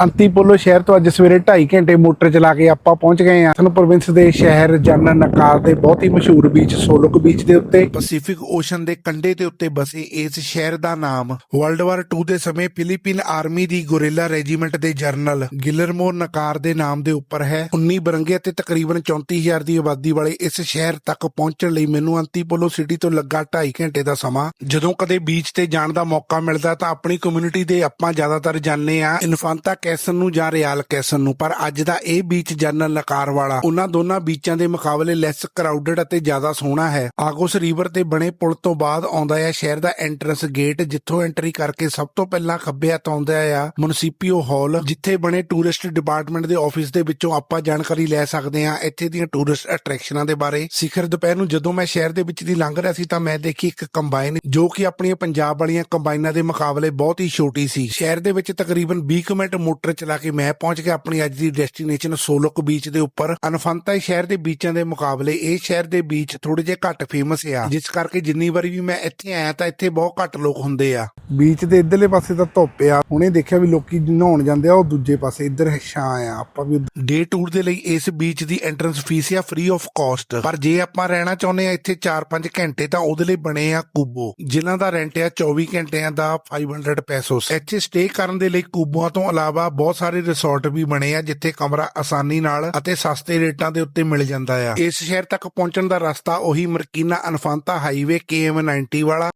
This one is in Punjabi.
ਅੰਤੀਪੋਲੋ ਸ਼ਹਿਰ ਤੋਂ ਅੱਜ ਸਵੇਰੇ 2.5 ਘੰਟੇ ਮੋਟਰ ਚਲਾ ਕੇ ਆਪਾਂ ਪਹੁੰਚ ਗਏ ਹਾਂ। ਸਨ ਪ੍ਰੋਵਿੰਸ ਦੇ ਸ਼ਹਿਰ ਜਨਨ ਨਕਾਰ ਦੇ ਬਹੁਤ ਹੀ ਮਸ਼ਹੂਰ ਬੀਚ ਸੋਲਕ ਬੀਚ ਦੇ ਉੱਤੇ। ਪੈਸੀਫਿਕ ਓਸ਼ਨ ਦੇ ਕੰਢੇ ਦੇ ਉੱਤੇ ਬਸੇ ਇਸ ਸ਼ਹਿਰ ਦਾ ਨਾਮ ਵਰਲਡ ਵਾਰ 2 ਦੇ ਸਮੇਂ ਫਿਲੀਪੀਨ ਆਰਮੀ ਦੀ ਗੋਰਿਲਾ ਰੈਜੀਮੈਂਟ ਦੇ ਜਰਨਲ ਗਿਲਰਮੋ ਨਕਾਰ ਦੇ ਨਾਮ ਦੇ ਉੱਪਰ ਹੈ। 19 ਬਰੰਗੇ ਤੇ ਤਕਰੀਬਨ 34000 ਦੀ ਆਬਾਦੀ ਵਾਲੇ ਇਸ ਸ਼ਹਿਰ ਤੱਕ ਪਹੁੰਚਣ ਲਈ ਮੈਨੂੰ ਅੰਤੀਪੋਲੋ ਸਿਟੀ ਤੋਂ ਲੱਗਾ 2.5 ਘੰਟੇ ਦਾ ਸਮਾਂ। ਜਦੋਂ ਕਦੇ ਬੀਚ ਤੇ ਜਾਣ ਦਾ ਮੌਕਾ ਮਿਲਦਾ ਤਾਂ ਆਪਣੀ ਕਮਿਊਨਿਟੀ ਦੇ ਆਪਾਂ ਜ਼ਿਆਦਾਤਰ ਜਾਂਦੇ ਆ ਇਨਫਾਂਤਾ ਕੈਸਨ ਨੂੰ ਜਾਂ ਰਿਆਲ ਕੈਸਨ ਨੂੰ, ਪਰ ਅੱਜ ਦਾ ਇਹ ਬੀਚ ਜਨਰਲ ਨਕਾਰ ਵਾਲਾ, ਉਹਨਾਂ ਦੋਨਾਂ ਬੀਚਾਂ ਦੇ ਮੁਕਾਬਲੇ ਲੈਸ ਕਰਾਊਡਡ ਅਤੇ ਜ਼ਿਆਦਾ ਸੋਹਣਾ ਹੈ। ਆਗੋਸ ਰਿਵਰ ਤੇ ਬਣੇ ਪੁਲ ਤੋਂ ਬਾਅਦ ਆਉਂਦਾ ਹੈ ਸ਼ਹਿਰ ਦਾ ਐਂਟਰੈਂਸ ਗੇਟ ਜਿੱਥੋਂ ਐਂਟਰੀ ਕਰਕੇ ਸਭ ਤੋਂ ਪਹਿਲਾਂ ਖੱਬੇ ਹੱਥ ਆਉਂਦਾ ਆ ਮੁਨਸੀਪੀਓ ਹਾਲ ਜਿੱਥੇ ਬਣੇ ਟੂਰਿਸਟ ਡਿਪਾਰਟਮੈਂਟ ਦੇ ਆਫਿਸ ਦੇ ਵਿੱਚੋਂ ਆਪਾਂ ਜਾਣਕਾਰੀ ਲੈ ਸਕਦੇ ਹਾਂ ਇੱਥੇ ਦੀਆਂ ਟੂਰਿਸਟ ਅਟਰੈਕਸ਼ਨਾਂ ਦੇ ਬਾਰੇ। ਸਿਖਰ ਦੁਪਹਿਰ ਨੂੰ ਜਦੋਂ ਮੈਂ ਸ਼ਹਿਰ ਦੇ ਵਿੱਚ ਦੀ ਲੰਘ ਰਿਹਾ ਸੀ ਤਾਂ ਮੈਂ ਦੇਖੀ ਇੱਕ ਕੰਬਾਈਨ ਜੋ ਕਿ ਆਪਣੀਆਂ ਪੰਜਾਬ ਵਾਲੀਆਂ ਕੰਬਾਈਨਾਂ ਦੇ ਮੁਕਾਬਲੇ ਬਹੁਤ ਹੀ ਛੋਟੀ ਸੀ। ਸ਼ਹਿਰ ਦੇ ਵਿੱਚ ਤਕਰੀਬਨ 20 ਕੁ ਮਿੰਟ ਮੋਟਰ ਚਲਾ ਕੇ ਮੈਂ ਪਹੁੰਚ ਗਿਆ ਆਪਣੀ ਅੱਜ ਦੀ ਡੈਸਟੀਨੇਸ਼ਨ ਸੋਲਕ ਬੀਚ ਦੇ ਉੱਪਰ। ਅਨਫੰਤਾ ਸ਼ਹਿਰ ਦੇ ਬੀਚਾਂ ਦੇ ਮੁਕਾਬਲੇ ਇਹ ਸ਼ਹਿਰ ਦੇ ਬੀਚ ਥੋੜੇ ਜਿਹਾ ਘੱਟ ਫੇਮਸ ਆ। ਜਿਸ ਕਰਕੇ ਜਿੰਨੀ ਵਾਰੀ ਵੀ ਮੈਂ ਇੱਥੇ ਆਇਆ ਤਾਂ ਇੱਥੇ ਬਹੁਤ ਘੱਟ ਲੋਕ ਹੁੰਦੇ ਆ। ਬੀਚ ਦੇ ਇਧਰਲੇ ਪਾਸੇ ਤਾਂ ਧੁੱਪ ਆ। ਹੁਣੇ ਦੇਖਿਆ ਵੀ ਲੋਕੀ ਨਹਾਉਣ ਜਾਂਦੇ ਆ, ਉਹ ਦੂਜੇ ਪਾਸੇ ਇੱਧਰ ਛਾਂ ਆ। ਆਪਾਂ ਵੀ ਡੇ ਟੂਰ ਦੇ ਲਈ ਇਸ ਬੀਚ ਦੀ ਐਂਟਰੈਂਸ ਫੀਸ ਆ ਫ੍ਰੀ ਆਫ ਕਾਸਟ ਪਰ ਜੇ ਆਪਾਂ ਰਹਿਣਾ ਚਾਹੁੰਦੇ ਆ ਇੱਥੇ 4-5 ਘੰਟੇ ਤਾਂ ਉਹਦੇ ਲਈ ਬਣੇ ਆ ਕੂਬੋ। ਜਿਨ੍ਹਾਂ ਦਾ ਰੈਂਟ ਆ 24 ਘੰਟਿਆਂ ਦਾ 500 ਪੈਸੋਸ ਇੱਥੇ ਸਟੇ ਕਰਨ ਦੇ ਲਈ ਕੂਬੋਆਂ ਤੋਂ ਇਲਾਵਾ ਇਲਾਵਾ ਬਹੁਤ ਸਾਰੇ ਰਿਸੋਰਟ ਵੀ ਬਣੇ ਆ ਜਿੱਥੇ ਕਮਰਾ ਆਸਾਨੀ ਨਾਲ ਅਤੇ ਸਸਤੇ ਰੇਟਾਂ ਦੇ ਉੱਤੇ ਮਿਲ ਜਾਂਦਾ ਆ। ਇਸ ਸ਼ਹਿਰ ਤੱਕ ਪਹੁੰਚਣ ਦਾ ਰਸਤਾ ਉਹੀ ਮਰਕੀਨਾ ਅਨਫਾਂਤਾ ਹਾਈਵੇ KM90 ਵਾਲਾ